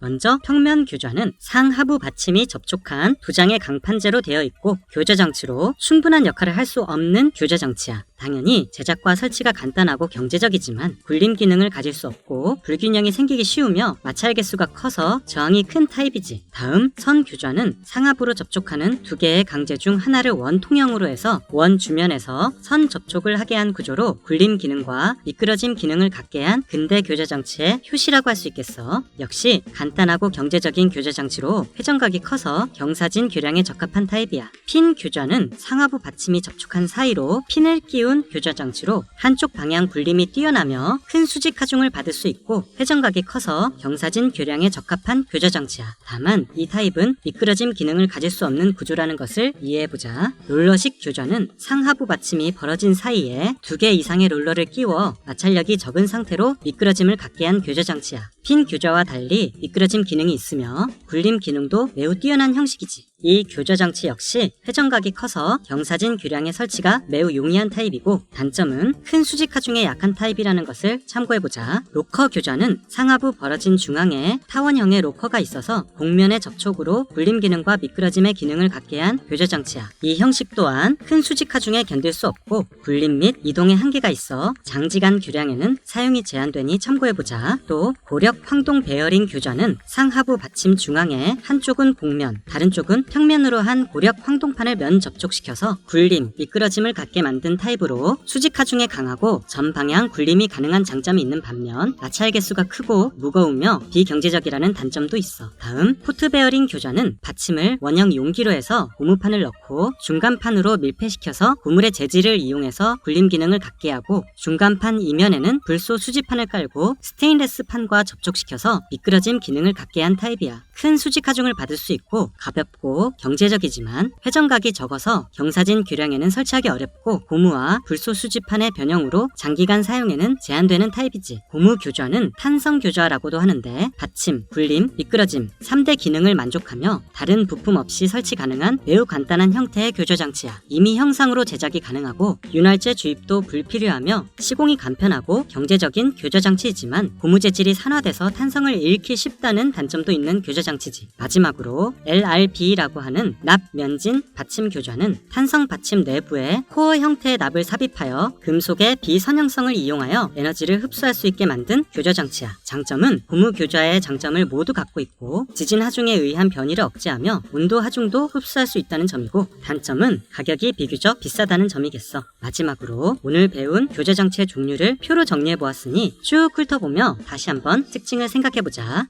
먼저 평면 교좌는 상하부 받침이 접촉한 두 장의 강판재로 되어 있고 교좌 장치로 충분한 역할을 할 수 없는 교좌 장치야. 당연히 제작과 설치가 간단하고 경제적이지만 굴림 기능을 가질 수 없고 불균형이 생기기 쉬우며 마찰 개수가 커서 저항이 큰 타입이지. 다음 선 교좌는 상하부로 접촉하는 두 개의 강제 중 하나를 원 통형으로 해서 원 주면에서 선 접촉을 하게 한 구조로 굴림 기능과 미끄러짐 기능을 갖게 한 근대 교좌 장치의 효시라고 할 수 있겠어. 역시 간단하고 경제적인 교좌 장치로 회전각이 커서 경사진 교량에 적합한 타입이야. 핀 교좌는 상하부 받침이 접촉한 사이로 핀을 끼운 교좌 장치로 한쪽 방향 굴림이 뛰어나며 큰 수직 하중을 받을 수 있고 회전각이 커서 경사진 교량에 적합한 교좌 장치야. 다만 이 타입은 미끄러짐 기능을 가질 수 없는 구조라는 것을 이해해보자. 롤러식 교좌는 상하부 받침이 벌어진 사이에 두 개 이상의 롤러를 끼워 마찰력이 적은 상태로 미끄러짐을 갖게 한 교좌 장치야. 핀 교좌와 달리 미끄러짐 기능이 있으며 굴림 기능도 매우 뛰어난 형식이지. 이 교좌 장치 역시 회전각이 커서 경사진 교량의 설치가 매우 용이한 타입이고 단점은 큰 수직 하중에 약한 타입이라는 것을 참고해보자. 로커 교좌는 상하부 벌어진 중앙에 타원형의 로커가 있어서 곡면의 접촉으로 굴림 기능과 미끄러짐의 기능을 갖게 한 교좌 장치야. 이 형식 또한 큰 수직 하중에 견딜 수 없고 굴림 및 이동에 한계가 있어 장지간 교량에는 사용이 제한되니 참고해보자. 또 고력 황동 베어링 교좌는 상하부 받침 중앙에 한쪽은 복면, 다른 쪽은 평면으로 한 고력 황동판을 면 접촉시켜서 굴림, 미끄러짐을 갖게 만든 타입으로 수직 하중에 강하고 전 방향 굴림이 가능한 장점이 있는 반면 마찰 개수가 크고 무거우며 비경제적이라는 단점도 있어. 다음 포트 베어링 교좌는 받침을 원형 용기로 해서 고무판을 넣고 중간판으로 밀폐시켜서 고물의 재질을 이용해서 굴림 기능을 갖게 하고 중간판 이면에는 불소 수지판을 깔고 스테인레스 판과 접촉시켜서 미끄러짐 기능을 갖게 한 타입이야. 큰 수직 하중을 받을 수 있고 가볍고 경제적이지만 회전각이 적어서 경사진 교량에는 설치하기 어렵고 고무와 불소 수지판의 변형으로 장기간 사용에는 제한되는 타입이지. 고무 교좌는 탄성 교좌라고도 하는데 받침, 굴림, 미끄러짐 3대 기능을 만족하며 다른 부품 없이 설치 가능한 매우 간단한 형태의 교좌 장치야. 이미 형상으로 제작이 가능하고 윤활제 주입도 불필요하며 시공이 간편하고 경제적인 교좌 장치이지만 고무 재질이 산화돼서 탄성을 잃기 쉽다는 단점도 있는 교좌 장치지. 마지막으로 LRB라고 하는 납 면진 받침 교좌는 탄성 받침 내부에 코어 형태의 납을 삽입하여 금속의 비선형성을 이용하여 에너지를 흡수할 수 있게 만든 교좌 장치야. 장점은 고무 교좌의 장점을 모두 갖고 있고 지진 하중에 의한 변이를 억제하며 온도 하중도 흡수할 수 있다는 점이고 단점은 가격이 비교적 비싸다는 점이겠어. 마지막으로 오늘 배운 교좌 장치의 종류를 표로 정리해 보았으니 쭉 훑어보며 다시 한번 특징을 생각해 보자.